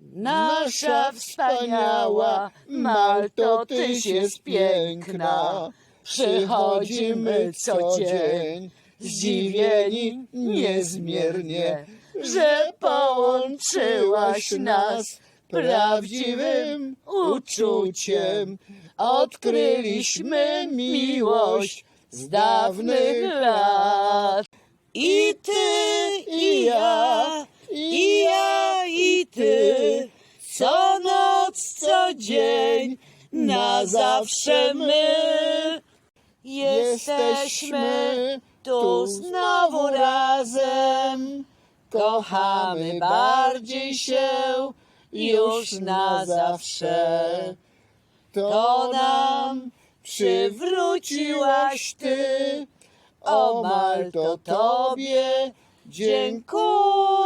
Nasza wspaniała Malto, tyś jest piękna. Przychodzimy co dzień, zdziwieni niezmiernie, że połączyłaś nas prawdziwym uczuciem. Odkryliśmy miłość z dawnych lat. Dzień, na zawsze my. Jesteśmy tu znowu razem, kochamy bardziej się już na zawsze. To nam przywróciłaś ty, o Malto, tobie dziękujemy.